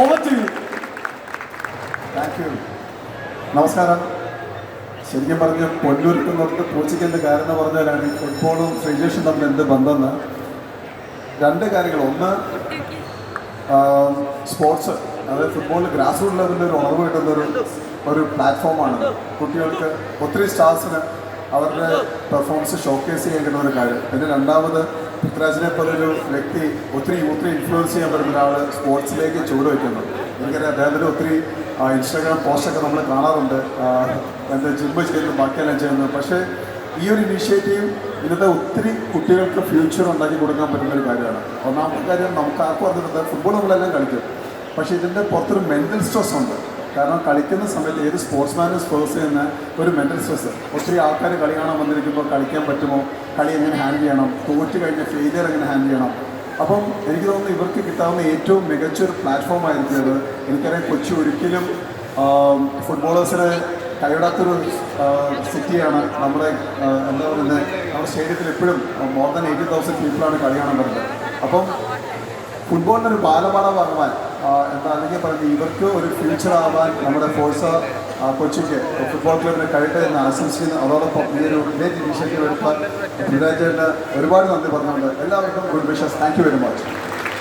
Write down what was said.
Over to you thank you നമസ്കാരം. ശരിക്കും പറഞ്ഞ പൊന്നൂരിക്കുന്നവർക്ക് പൂച്ചിക്കലിന്റെ കാര്യം കാരണം പറഞ്ഞാലാണ് ഫുട്ബോളും ശ്രീജേഷും തമ്മിൽ എന്ത് ബന്ധമെന്ന്. രണ്ട് കാര്യങ്ങൾ. ഒന്ന് സ്പോർട്സ് അതായത് ഫുട്ബോൾ ഗ്രാസ് റൂട്ട് ലെവലിൽ ഒരു ഉണർവ് കിട്ടുന്ന ഒരു ഒരു പ്ലാറ്റ്ഫോമാണ് കുട്ടികൾക്ക് ഒത്തിരി സ്റ്റാർസിന് അവരുടെ പെർഫോമൻസ് ഷോക്കേസ് ചെയ്യാൻ ഒരു കാര്യം. പിന്നെ രണ്ടാമത് പൃഥ്വിരാജിനെ പോലെ ഒരു വ്യക്തി ഒത്തിരി ഒത്തിരി ഇൻഫ്ലുവൻസ് ചെയ്യാൻ പറ്റുന്ന ഒരാൾ സ്പോർട്സിലേക്ക് ചുവട് വയ്ക്കുന്നു. എനിക്കറിയാം അദ്ദേഹത്തിന്റെ ഒത്തിരി ഇൻസ്റ്റാഗ്രാം പോസ്റ്റൊക്കെ നമ്മൾ കാണാറുണ്ട്. എന്താ ജിമ്മ് ചെയ്യുന്നു ബാക്കിയെല്ലാം ചെയ്യുന്നു. പക്ഷേ ഈ ഒരു ഇനീഷ്യേറ്റീവ് ഇന്നത്തെ ഒത്തിരി കുട്ടികൾക്ക് ഫ്യൂച്ചർ ഉണ്ടാക്കി കൊടുക്കാൻ പറ്റുന്ന ഒരു കാര്യമാണ്. ഒന്നാമത്തെ കാര്യം നമുക്ക് ആർക്കും അറിഞ്ഞിട്ടുണ്ട് ഫുട്ബോൾ നമ്മളെല്ലാം കളിക്കും. പക്ഷേ ഇതിന്റെ പുറത്തൊരു മെന്റൽ സ്ട്രെസ് ഉണ്ട്. കാരണം കളിക്കുന്ന സമയത്ത് ഏത് സ്പോർട്സ്മാനും സ്പോർട്സ് ചെയ്യുന്ന ഒരു മെന്റൽ സ്ട്രെസ് ഒത്തിരി ആൾക്കാർ കളി കാണാൻ വന്നിരിക്കുമ്പോൾ കളിക്കാൻ പറ്റുമോ? കളി എങ്ങനെ ഹാൻഡിൽ ചെയ്യണം? തോറ്റ് കഴിഞ്ഞ ഫെയിലിയർ എങ്ങനെ ഹാൻഡിൽ ചെയ്യണം? അപ്പം എനിക്ക് തോന്നുന്നു ഇവർക്ക് കിട്ടാവുന്ന ഏറ്റവും മികച്ച ഒരു പ്ലാറ്റ്ഫോം ആയിരിക്കും ഇത് എനിക്കറിയാം കൊച്ചി ഒരിക്കലും ഫുട്ബോളേഴ്സിനെ കൈവിടാത്തൊരു സിറ്റിയാണ് നമ്മുടെ എന്താ പറയുന്നത് നമ്മുടെ സ്റ്റേഡിയത്തിൽ എപ്പോഴും മോർ ദാൻ എയ്റ്റി തൗസൻഡ് പീപ്പിളാണ് കളി കാണാൻ വരുന്നത്. അപ്പം ഫുട്ബോളിന്റെ ഒരു ബാലപാഠമാകുവാൻ എന്താ അല്ലെങ്കിൽ ഇവർക്ക് ഒരു ഫ്യൂച്ചർ ആവാൻ നമ്മുടെ ഫോഴ്സ് കൊച്ചിക്ക് ഫുട്ബോൾ ക്ലബിന് കഴിയട്ടെ എന്ന് ആശംസിക്കുന്നു. അതോടൊപ്പം ഈ ഒരു ഗ്രേറ്റ് ഇനീഷ്യേറ്റീവ് എടുത്താൽ പൃഥ്വിരാജേട്ടന് ഒരുപാട് നന്ദി പറഞ്ഞുകൊണ്ട് എല്ലാവർക്കും good wishes thank you very much